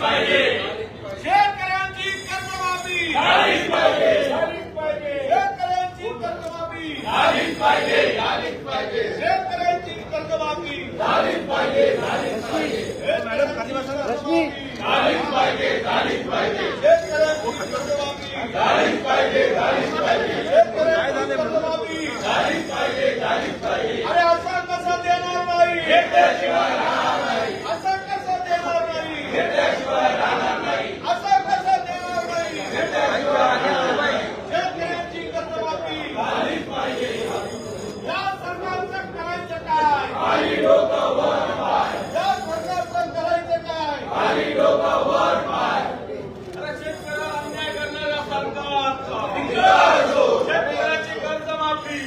पाहिजे. शेतकऱ्यांची कर्जमाफी. झालीच पाहिजे. झालीच पाहिजे. शेतकऱ्यांची कर्जमाफी. झालीच पाहिजे. झालीच पाहिजे. शेतकऱ्यांची कर्जमाफी. झालीच पाहिजे. झालीच पाहिजे. मॅडम झालीच पाहिजे. झालीच पाहिजे.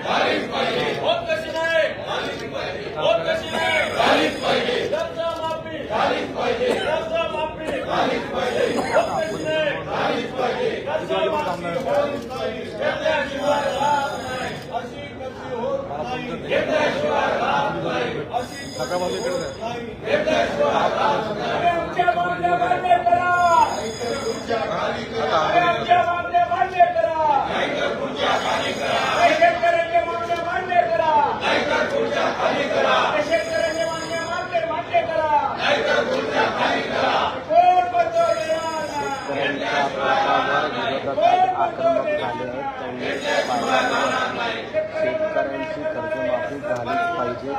होत कशी नाही होत कशी नाही कर्ज माफ़ी कर्ज माफ़ी होत कशी नाही कर्ज माफ़ी घेतल्याशिवाय राहत नाही अशी कशी होत नाही घेतल्याशिवाय राहत नाही अशी कशी होत नाही घेतल्याशिवाय माफक झाले आहेत त्यांनी शेतकऱ्यांची कर्जमाफी झालीच पाहिजे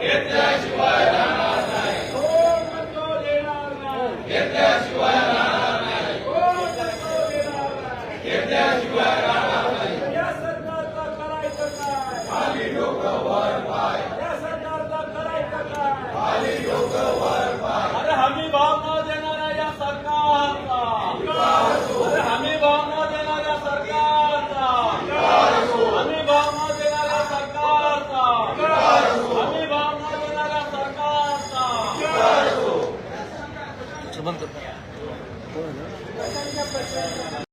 Get that बंद करतो